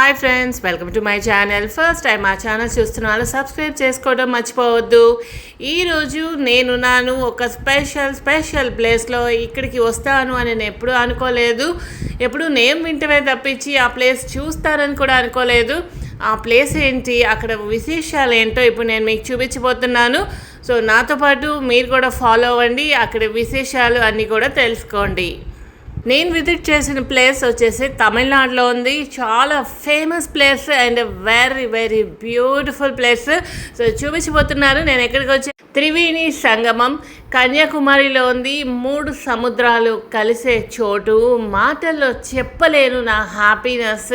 Hi friends welcome to my channel. First time మా channel చూస్తున్న వాళ్ళు సబ్స్క్రైబ్ చేసుకోవడం మర్చిపోవద్దు. ఈరోజు నేను నాను ఒక స్పెషల్ స్పెషల్ ప్లేస్లో ఇక్కడికి వస్తాను అని నేను ఎప్పుడూ అనుకోలేదు. ఎప్పుడు నేమ్ వింటమే తప్పించి ఆ ప్లేస్ చూస్తానని కూడా అనుకోలేదు. ఆ ప్లేస్ ఏంటి అక్కడ విశేషాలు ఏంటో ఇప్పుడు నేను మీకు చూపించబోతున్నాను. సో నాతో పాటు మీరు కూడా ఫాలో అవ్వండి అక్కడ విశేషాలు అన్నీ కూడా తెలుసుకోండి. నేను విజిట్ చేసిన ప్లేస్ వచ్చేసి తమిళనాడులో ఉంది. చాలా famous place and very very beautiful place so చూపించబోతున్నారు. నేను ఎక్కడికి వచ్చి త్రివేణి సంగమం కన్యాకుమారిలో ఉంది. మూడు సముద్రాలు కలిసే చోటు. మాటల్లో చెప్పలేను నా హ్యాపీనెస్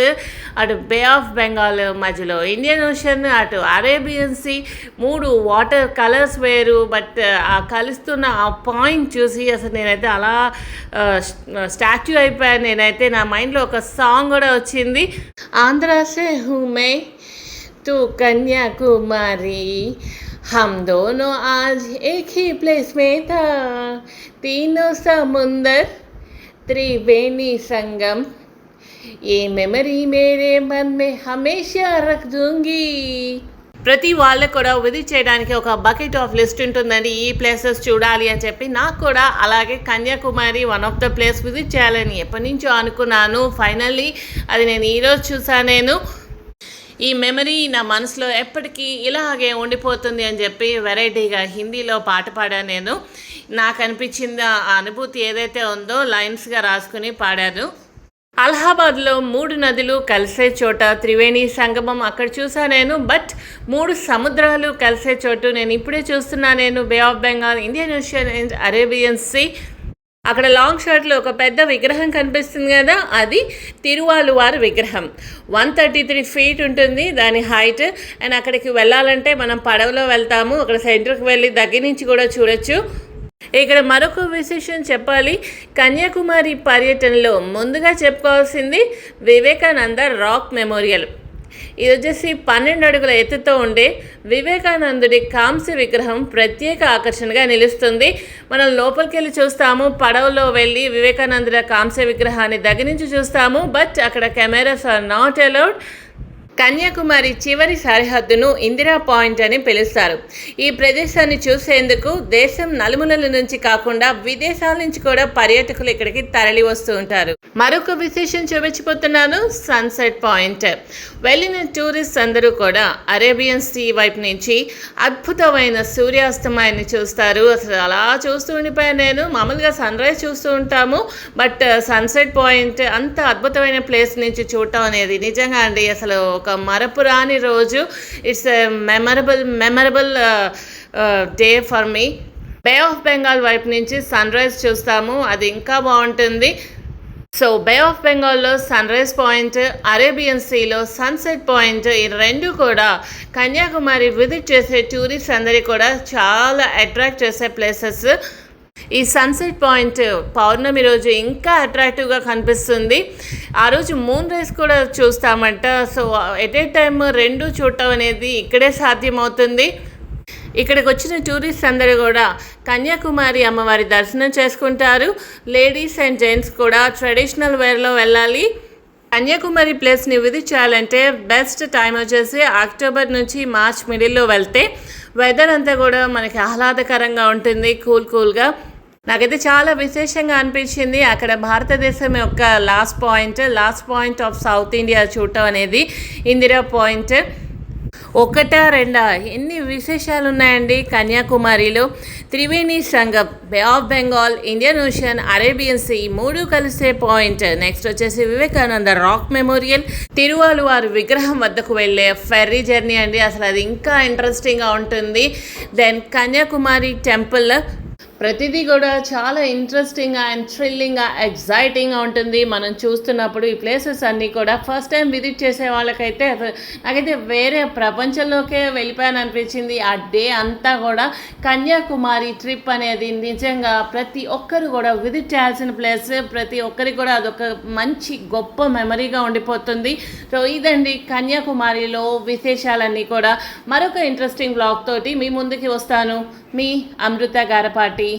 అటు బే ఆఫ్ బెంగాల్ మధ్యలో ఇండియన్ ఓషన్ అటు అరేబియన్ సీ. మూడు వాటర్ కలర్స్ వేరు బట్ ఆ కలుస్తున్న ఆ పాయింట్ చూసి అసలు నేనైతే అలా స్టాచ్యూ అయిపోయాను. నేనైతే నా మైండ్లో ఒక సాంగ్ కూడా వచ్చింది. ఆంధ్రాసే హుమే తు కన్యాకుమారి. हम दोनों आज एक ही प्लेस में था तीनों समुंदर त्रिवेणी संगम ये मेमोरी मेरे मन में हमेशा रख दूंगी ప్రతి వాళ్ళకు కూడా విజిట్ చేయడానికి ఒక బకెట్ ఆఫ్ లిస్ట్ ఉంటుందండి ఈ ప్లేసెస్ చూడాలి అని చెప్పి నాకు కూడా అలాగే Kanyakumari one of the place visit చేయాలని ఎప్పటి నుంచో అనుకున్నాను ఫైనల్లీ అది నేను ఈరోజు చూసాను నేను ఈ మెమరీ నా మనసులో ఎప్పటికీ ఇలాగే ఉండిపోతుంది అని చెప్పి వెరైటీగా హిందీలో పాట పాడాను నేను. నాకు అనిపించింది ఆ అనుభూతి ఏదైతే ఉందో లైన్స్గా రాసుకుని పాడాను. అలహాబాద్లో మూడు నదులు కలిసే చోట త్రివేణి సంగమం అక్కడ చూసా నేను. బట్ మూడు సముద్రాలు కలిసే చోటు నేను ఇప్పుడే చూస్తున్నా నేను. Bay of Bengal Indian Ocean and Arabian Sea అక్కడ లాంగ్ షాట్లో ఒక పెద్ద విగ్రహం కనిపిస్తుంది కదా అది తిరువాలువారి విగ్రహం. వన్ థర్టీ త్రీ ఫీట్ ఉంటుంది దాని హైట్. అండ్ అక్కడికి వెళ్ళాలంటే మనం పడవలో వెళ్తాము. అక్కడ సెంటర్కి వెళ్ళి దగ్గర నుంచి కూడా చూడొచ్చు. ఇక్కడ మరొక విశేషం చెప్పాలి. కన్యాకుమారి పర్యటనలో ముందుగా చెప్పుకోవాల్సింది వివేకానంద రాక్ మెమోరియల్. ఇది వచ్చేసి పన్నెండు అడుగుల ఎత్తుతో ఉండే వివేకానందుడి కాంస్య విగ్రహం ప్రత్యేక ఆకర్షణగా నిలుస్తుంది. మనం లోపలికి వెళ్ళి చూస్తాము. పడవలో వెళ్ళి వివేకానందుడి కాంస్య విగ్రహాన్ని దగ్గర నుంచి చూస్తాము. బట్ అక్కడ cameras are not allowed. Kanyakumari చివరి సరిహద్దును ఇందిరా పాయింట్ అని పిలుస్తారు. ఈ ప్రదేశాన్ని చూసేందుకు దేశం నలుమూలల నుంచి కాకుండా విదేశాల నుంచి కూడా పర్యాటకులు ఇక్కడికి తరలి వస్తూ ఉంటారు. మరొక విశేషం చూపించిపోతున్నాను సన్సెట్ పాయింట్ వెళ్ళిన టూరిస్ట్ అందరూ కూడా అరేబియన్ సీ వైపు నుంచి అద్భుతమైన సూర్యాస్తమయాన్ని చూస్తారు. అసలు అలా చూస్తూ ఉండిపోయాను నేను. మామూలుగా సన్ రైజ్ చూస్తూ ఉంటాము. బట్ సన్సెట్ పాయింట్ అంత అద్భుతమైన ప్లేస్ నుంచి చూడటం అనేది నిజంగా అండి. అసలు ఒక మరపురాని రోజు. It's memorable memorable day for me Bay of Bengal వైపు నుంచి సన్ రైజ్ చూస్తాము. అది ఇంకా బాగుంటుంది. సో బే ఆఫ్ బెంగాల్లో సన్ రైజ్ పాయింట్ అరేబియన్ సీలో సన్సెట్ పాయింట్ ఈ రెండు కూడా కన్యాకుమారి విజిట్ చేసే టూరిస్ట్ అందరికీ కూడా చాలా అట్రాక్ట్ చేసే ప్లేసెస్ ఈ సన్సెట్ పాయింట్ పౌర్ణమి రోజు ఇంకా అట్రాక్టివ్గా కనిపిస్తుంది. ఆ రోజు మూన్ రైస్ కూడా చూస్తామంట. సో ఎట్ ఏ టైమ్ రెండు చూడటం అనేది ఇక్కడే సాధ్యమవుతుంది. ఇక్కడికి వచ్చిన టూరిస్ట్ అందరూ కూడా కన్యాకుమారి అమ్మవారి దర్శనం చేసుకుంటారు. లేడీస్ అండ్ జెంట్స్ కూడా ట్రెడిషనల్ వేర్లో వెళ్ళాలి. కన్యాకుమారి ప్లేస్ని విజిట్ చేయాలంటే బెస్ట్ టైం వచ్చేసి అక్టోబర్ నుంచి మార్చ్ మిడిల్లో వెళ్తే వెదర్ అంతా కూడా మనకి ఆహ్లాదకరంగా ఉంటుంది కూల్ కూల్గా నాకైతే చాలా విశేషంగా అనిపించింది. అక్కడ భారతదేశం యొక్క last point last point of South India చూడటం అనేది ఇందిరా పాయింట్ ఒకటా రెండా? ఎన్ని విశేషాలు ఉన్నాయండి కన్యాకుమారిలో? Triveni Sangam Bay of Bengal Indian Ocean Arabian Sea మూడు కలిసే పాయింట్. నెక్స్ట్ వచ్చేసి వివేకానంద రాక్ మెమోరియల్. తిరువాలువారు విగ్రహం వద్దకు వెళ్ళే ఫెర్రీ జర్నీ అండి. అసలు అది ఇంకా ఇంట్రెస్టింగ్గా ఉంటుంది. దెన్ కన్యాకుమారి టెంపుల్ ప్రతిదీ కూడా చాలా ఇంట్రెస్టింగ్గా అండ్ థ్రిల్లింగ్గా ఎగ్జైటింగ్గా ఉంటుంది. మనం చూస్తున్నప్పుడు ఈ ప్లేసెస్ అన్నీ కూడా ఫస్ట్ టైం విజిట్ చేసే వాళ్ళకైతే నాకైతే వేరే ప్రపంచంలోకే వెళ్ళిపోయాను అనిపించింది ఆ డే అంతా కూడా కన్యాకుమారి ట్రిప్ అనేది నిజంగా ప్రతి ఒక్కరు కూడా విజిట్ చేయాల్సిన ప్లేస్ ప్రతి ఒక్కరికి కూడా అదొక మంచి గొప్ప మెమరీగా ఉండిపోతుంది. సో ఇదండి కన్యాకుమారిలో విశేషాలన్నీ కూడా. మరొక ఇంట్రెస్టింగ్ బ్లాగ్ తోటి మీ ముందుకి వస్తాను. మీ అమృత గారపాటి.